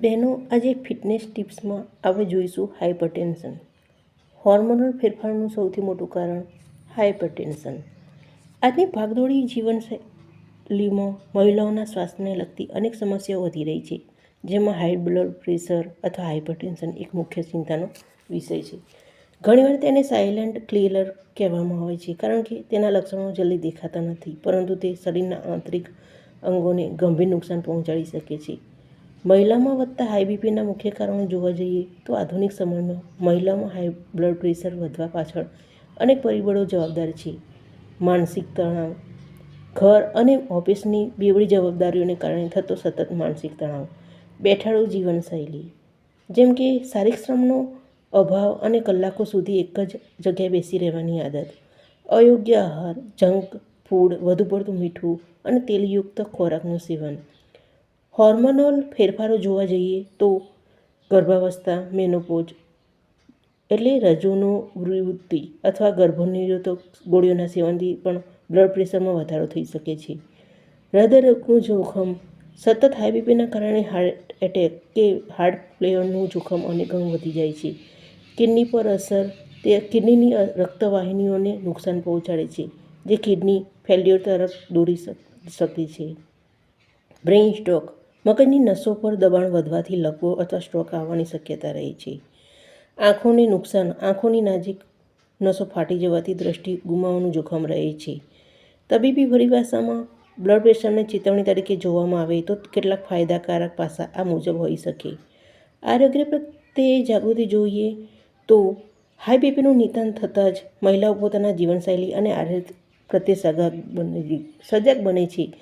બહેનો આજે ફિટનેસ ટિપ્સમાં આપણે જોઈશું હાઇપરટેન્શન હોર્મોનલ ફેરફારનું સૌથી મોટું કારણ હાઇપરટેન્શન આજની ભાગદોડી જીવનશૈલીમાં મહિલાઓના સ્વાસ્થ્યને લગતી અનેક સમસ્યાઓ વધી રહી છે, જેમાં હાઈ બ્લડ પ્રેશર અથવા હાઇપરટેન્શન એક મુખ્ય ચિંતાનો વિષય છે. ઘણીવાર તેને સાયલન્ટ ક્લિયર કહેવામાં આવે છે, કારણ કે તેના લક્ષણો જલ્દી દેખાતા નથી, પરંતુ તે શરીરના આંતરિક અંગોને ગંભીર નુકસાન પહોંચાડી શકે છે. મહિલામાં વધતા હાઈ બીપીના મુખ્ય કારણો જોવા જઈએ તો આધુનિક સમયમાં મહિલામાં હાઈ બ્લડ પ્રેશર વધવા પાછળ અનેક પરિબળો જવાબદાર છે. માનસિક તણાવ, ઘર અને ઓફિસની બેવડી જવાબદારીઓને કારણે થતો સતત માનસિક તણાવ, બેઠાડું જીવનશૈલી, જેમ કે શારીરિક શ્રમનો અભાવ અને કલાકો સુધી એક જ જગ્યાએ બેસી રહેવાની આદત, અયોગ્ય આહાર જંક ફૂડ વધુ પડતું મીઠું અને તેલયુક્ત ખોરાકનું સેવન હોર્મોનલ ફેરફારો જોવા જઈએ તો ગર્ભાવસ્થા, મેનોપોઝ એટલે રજૂનો વૃત્તિ અથવા ગર્ભનિરોધક ગોળીઓના સેવનથી પણ બ્લડ પ્રેશરમાં વધારો થઈ શકે છે. હૃદયરોગનું જોખમ સતત હાઈ કારણે હાર્ટ એટેક કે હાર્ટ ફેલિયરનું જોખમ અને ઘણું વધી જાય છે. કિડની પર અસર તે કિડનીની રક્તવાહિનીઓને નુકસાન પહોંચાડે છે, જે કિડની ફેલ્યોર તરફ દોરી શકે છે. બ્રેઇન સ્ટ્રોક મગજની નસો પર દબાણ વધવાથી લકવો અથવા સ્ટ્રોક આવવાની શક્યતા રહે છે. આંખોને નુકસાન, આંખોની નાજીક નસો ફાટી જવાથી દ્રષ્ટિ ગુમાવવાનું જોખમ રહે છે. તબીબી પરિભાષામાં બ્લડ પ્રેશરને ચેતવણી તરીકે જોવામાં આવે તો કેટલાક ફાયદાકારક પાસા આ મુજબ હોઈ શકે. આરોગ્ય પ્રત્યે જાગૃતિ જોઈએ તો હાઈ બીપીનું નિદાન થતાં જ મહિલાઓ પોતાના જીવનશૈલી અને આરોગ્ય પ્રત્યે સજાગ બને સજાગ બને છે.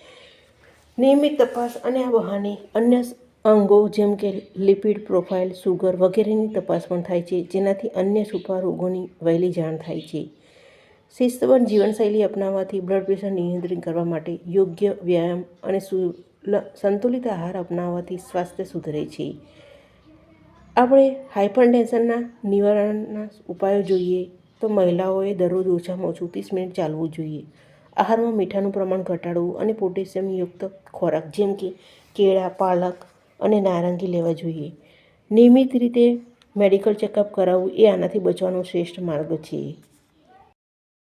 નિયમિત તપાસ અને આ બહાને અન્ય અંગો જેમ કે લિપિડ પ્રોફાઇલ, સુગર વગેરેની તપાસ પણ થાય છે, જેનાથી અન્ય છુપા રોગોની વહેલી જાણ થાય છે. શિસ્તબદ્ધ જીવનશૈલી અપનાવવાથી બ્લડ પ્રેશર નિયંત્રિત કરવા માટે યોગ્ય વ્યાયામ અને સંતુલિત આહાર અપનાવવાથી સ્વાસ્થ્ય સુધરે છે. આપણે હાઇપરટેન્શનના નિવારણના ઉપાયો જોઈએ તો મહિલાઓએ દરરોજ ઓછામાં ઓછું ત્રીસ મિનિટ ચાલવું જોઈએ. આહારમાં મીઠાનું પ્રમાણ ઘટાડવું અને પોટેશિયમયુક્ત ખોરાક, જેમ કે કેળા, પાલક અને નારંગી લેવા જોઈએ. નિયમિત રીતે મેડિકલ ચેકઅપ કરાવવું એ આનાથી બચવાનો શ્રેષ્ઠ માર્ગ છે.